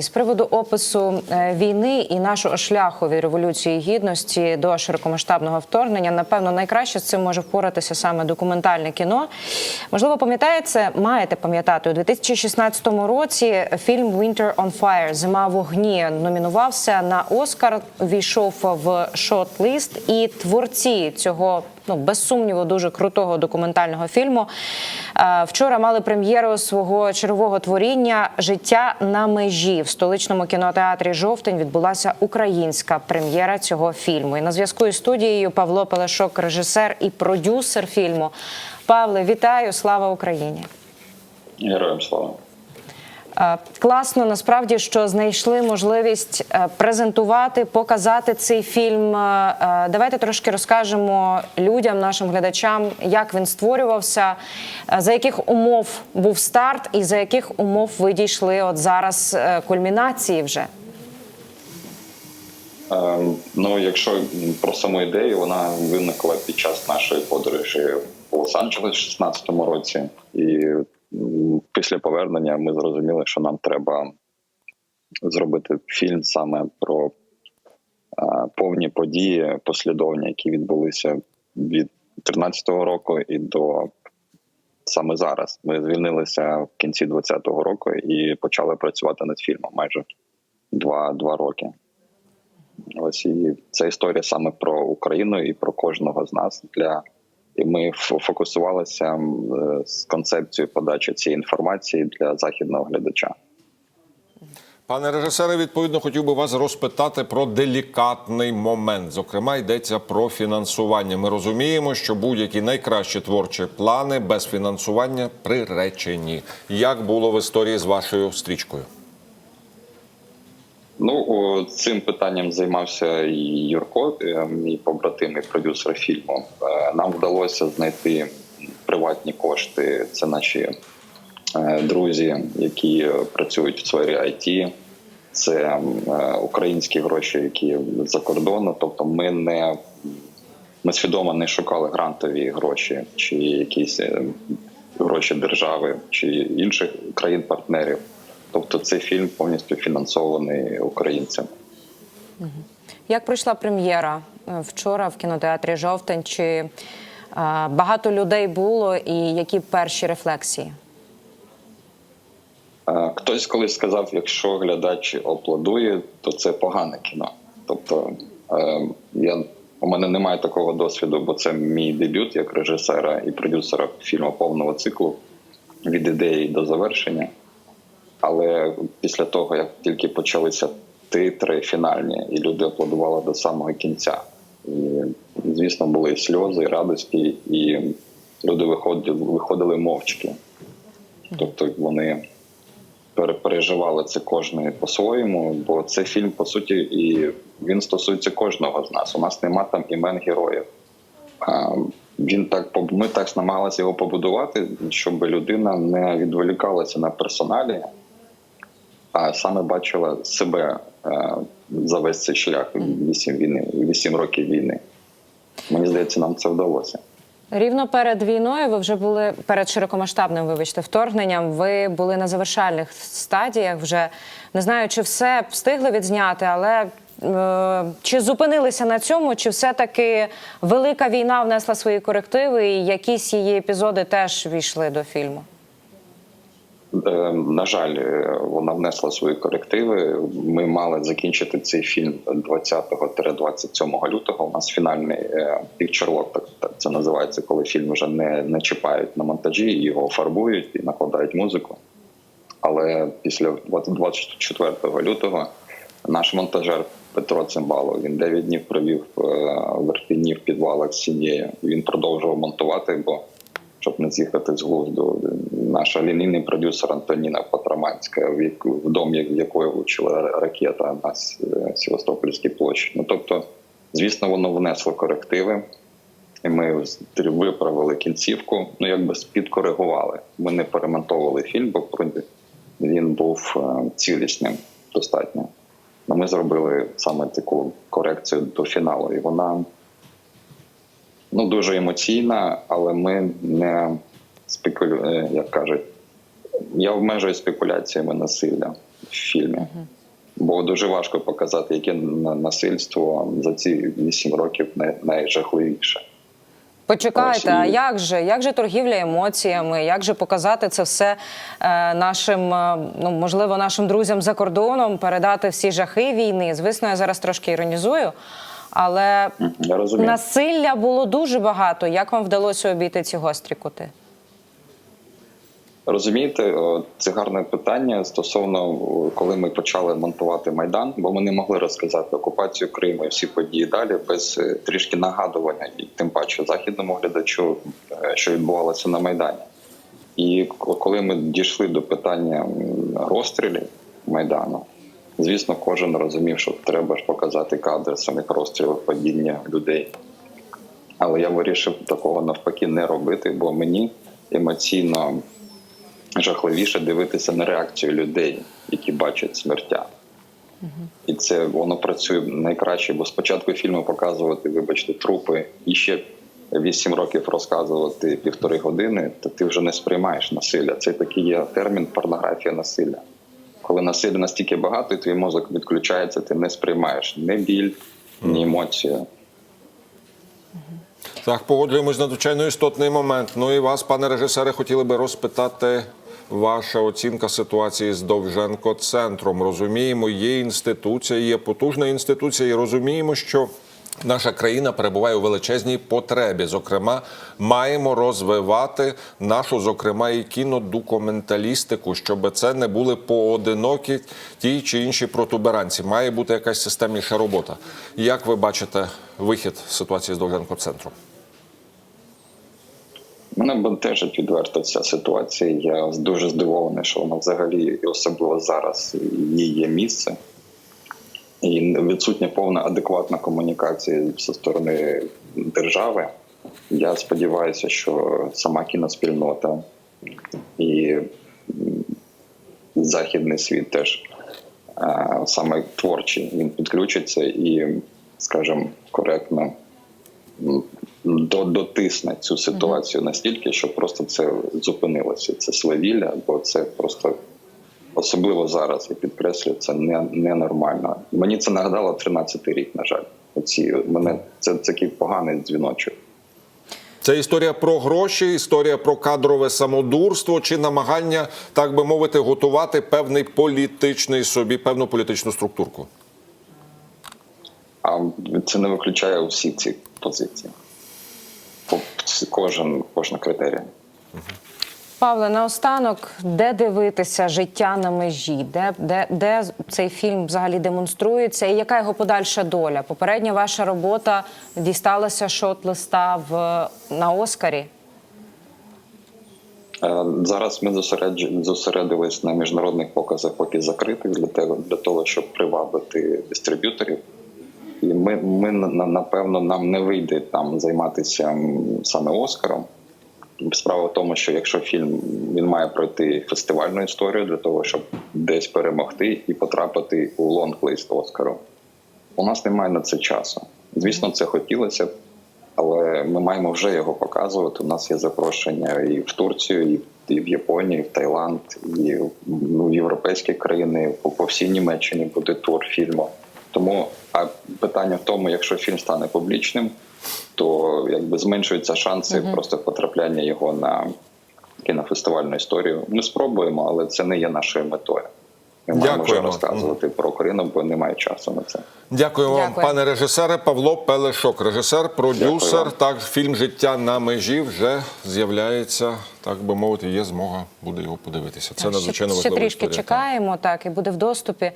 З приводу опису е, війни і нашого шляху від революції гідності до широкомасштабного вторгнення, напевно, найкраще з цим може впоратися саме документальне кіно. Можливо, пам'ятаєте, маєте пам'ятати у 2016 році фільм «Winter on Fire» Зима вогні номінувався на Оскар. Війшов в шорт-лист, і творці цього ну без сумніву дуже крутого документального фільму. е, Вчора мали прем'єру свого чергового творіння Життя на межі в столичному кінотеатрі Жовтень відбулася українська прем'єра цього фільму. І на зв'язку із студією Павло Пелешок, режисер і продюсер фільму. Павле, вітаю! Слава Україні! Героям слава. Е, Класно насправді, що знайшли можливість е, презентувати, показати цей фільм. Е, Давайте трошки розкажемо людям, нашим глядачам, як він створювався, за яких умов був старт, і за яких умов ви дійшли от зараз кульмінації вже. Ну, якщо про саму ідею, вона виникла під час нашої подорожі в Лос-Анджелес у 2016 році, і після повернення ми зрозуміли, що нам треба зробити фільм саме про повні події послідовні, які відбулися від 2013 року і до саме зараз. Ми звільнилися в кінці 2020 року і почали працювати над фільмом майже два, два роки. Ось і це історія саме про Україну і про кожного з нас. Для і ми фокусувалися е, з концепцією подачі цієї інформації для західного глядача. Пане режисере, відповідно, хотів би вас розпитати про делікатний момент. Зокрема, йдеться про фінансування. Ми розуміємо, що будь-які найкращі творчі плани без фінансування приречені. Як було в історії з вашою стрічкою? Ну цим питанням займався і Юрко, е, мій побратим і продюсер фільму. Е, Нам вдалося знайти приватні кошти. Це наші е, друзі, які працюють в сфері IT. Це українські гроші, які за кордону. Тобто, ми не ми свідомо не шукали грантові гроші чи якісь гроші держави чи інших країн-партнерів. Тобто, цей фільм повністю фінансований українцями. Як пройшла прем'єра е, вчора в кінотеатрі Жовтень? Чи е, багато людей було, і які перші рефлексії? Е, Хтось колись сказав, якщо глядач аплодує, то це погане кіно. Тобто я у мене немає такого досвіду, бо це мій дебют як режисера і продюсера фільму повного циклу від ідеї до завершення. Але після того, як тільки почалися титри фінальні, і люди аплодували до самого кінця. І, звісно, були і сльози, і радості, і люди виходили, виходили мовчки. Тобто вони переживали це кожен по-своєму, бо це фільм, по суті, і він стосується кожного з нас. У нас нема там імен героїв. Він так ми так намагалися його побудувати, щоб людина не відволікалася на персоналі, а саме бачила себе е, за весь цей шлях вісім війни, вісім років війни. Мені здається, нам це вдалося. Рівно перед війною ви вже були перед широкомасштабним, вибачте, вторгненням. Ви були на завершальних стадіях. Вже не знаю, чи все встигли відзняти, але е, чи зупинилися на цьому, чи все-таки велика війна внесла свої корективи, і якісь її епізоди теж війшли до фільму? Е, На жаль, е, вона внесла свої корективи. Ми мали закінчити цей фільм 20-27 лютого. У нас фінальний так так це називається, коли фільм вже не, не чіпають на монтажі, його фарбують і накладають музику. Але після 24 лютого наш монтажер Петро Цимбало він 9 днів провів е, в Ірпіні в підвалах з сім'єю. Він продовжував монтувати, бо щоб не з'їхати з глузду. Наша лінійний продюсер Антоніна Патраманська, в дом якої влучила ракета на е, Севастопольській площі. Ну тобто, звісно, воно внесло корективи. І ми виправили кінцівку, ну якби підкоригували. Ми не перемонтовували фільм, бо він був е, цілісним достатньо. Ну, ми зробили саме таку корекцію до фіналу, і вона ну, дуже емоційна, але ми не спекулю... е, як кажуть, я обмежую спекуляціями насилля. в фільмі. Бо дуже важко показати, яке насильство за ці вісім років найжахливіше. Почекайте, а як же? Як же торгівля емоціями? Як же показати це все е, нашим, е, ну можливо, нашим друзям за кордоном, передати всі жахи війни? Звісно, я зараз трошки іронізую, але Я насилля було дуже багато. Як вам вдалося обійти ці гострі кути? Розумієте, це гарне питання стосовно коли ми почали монтувати майдан, бо ми не могли розказати окупацію Криму і всі події далі без е, трішки нагадування, і тим паче західному глядачу, е, що відбувалося на майдані. І коли ми дійшли до питання розстрілів майдану, звісно, кожен розумів, що треба ж показати кадри самих розстрілів падіння людей. Але я вирішив такого навпаки не робити, бо мені емоційно жахливіше дивитися на реакцію людей, які бачать смертя. І це воно працює найкраще, бо спочатку фільму показувати, вибачте, трупи і ще вісім років розказувати півтори години, то ти вже не сприймаєш насилля. Це такий є термін порнографія насилля. Коли насилля настільки багато, і твій мозок відключається, ти не сприймаєш ні біль, ні емоцію. Так, погоджуємось надзвичайно істотний момент. Ну і вас, пане режисере, хотіли би розпитати ваша оцінка ситуації з Довженко центром. Розуміємо, є інституція, є потужна інституція, і розуміємо, що. Наша країна перебуває у величезній потребі. Зокрема, маємо розвивати нашу, зокрема, і кінодокументалістику, щоб це не були поодинокі ті чи інші протуберанці. Має бути якась системніша робота. Як ви бачите вихід ситуації з Довженко центром? Мене бентежить відверто ця ситуація. Я дуже здивований, що вона взагалі, і особливо зараз, її є місце. І відсутня повна адекватна комунікація зі сторони держави. Я сподіваюся, що сама кіноспільнота і західний світ теж саме творчий, він підключиться і, скажімо, коректно дотисне цю ситуацію настільки, що просто це зупинилося. Це свавілля, бо це просто особливо зараз, я підкреслюю, це не ненормально. Мені це нагадало 13-й рік, на жаль. Оці мене це такий поганий дзвіночок. Це історія про гроші, історія про кадрове самодурство чи намагання, так би мовити, готувати певний політичний собі, певну політичну структурку. А це не виключає усі ці позиції. Кожен, кожна критерія. Павле, наостанок, де дивитися життя на межі, де, де, де цей фільм взагалі демонструється, і яка його подальша доля? Попередня ваша робота дісталася шот-листа в на Оскарі. Е, Зараз ми зосередились на міжнародних показах, поки закритих для того, щоб привабити дистриб'юторів. І ми, ми напевно нам не вийде там займатися саме Оскаром. Справа в тому, що якщо фільм він має пройти фестивальну історію для того, щоб десь перемогти і потрапити у лонг-лист Оскару. У нас немає на це часу. Звісно, це хотілося б, але ми маємо вже його показувати. У нас є запрошення і в Турцію, і в, Японію, і в Таїланд, і ну, в європейські країни, по всій Німеччині буде тур фільму. Тому а питання в тому, якщо фільм стане публічним, то якби зменшуються шанси просто потрапляння його на кінофестивальну історію. Ми спробуємо, але це не є нашою метою. Ми маємо вже розказувати про Україну, бо немає часу на це. Дякую вам, Дякую. пане режисере. Павло Пелешок, режисер, продюсер. Так, фільм Життя на межі вже з'являється. Так би мовити, є змога буде його подивитися. Це Так, надзвичайно ще, ще трішки історія. чекаємо, так і буде в доступі.